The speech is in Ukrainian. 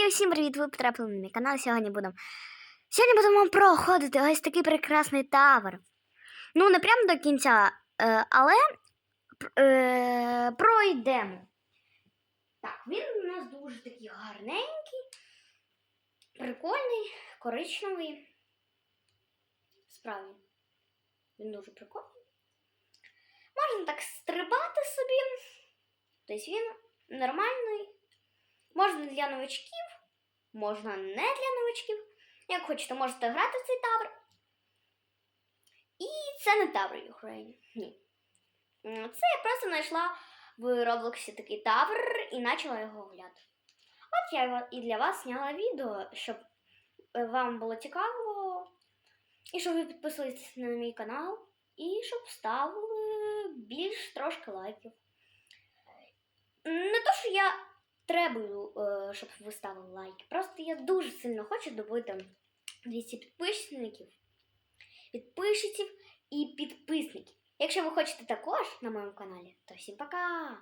І усім привіт! Ви потрапили на мій канал. Сьогодні будемо. Сьогодні будемо проходити ось такий прекрасний тавер. Ну, не прямо до кінця, е, але е, пройдемо. Так, він у нас дуже такий гарненький, прикольний, коричневий. Справді. Він дуже прикольний. Можна так стрибати собі. Тобто він нормальний. Можна для новачків, можна не для новачків. Як хочете, можете грати в цей табор. І це не табор Ukraine. Ні. Це я просто знайшла в Роблоксі такий табор і почала його гуляти. От я і для вас зняла відео, щоб е, вам було цікаво, і щоб ви підписувалися на мій канал, і щоб ставили більш трошки лайків. Не то, що я требую, е, щоб ви ставили лайки. Просто я дуже сильно хочу добути 200 підписників, підписчиків і підписників. Якщо ви хочете також на моєму каналі, то всім пока!